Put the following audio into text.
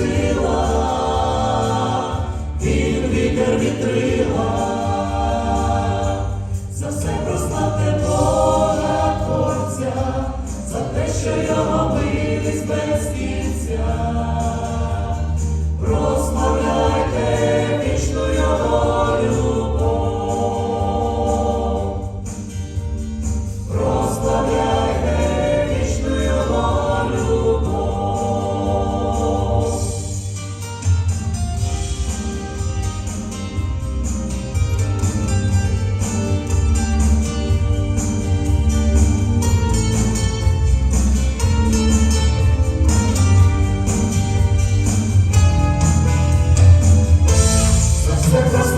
сила, він вітер вітрила, за все прославте Бога Отця, за те, що його бились без кінця. Texas.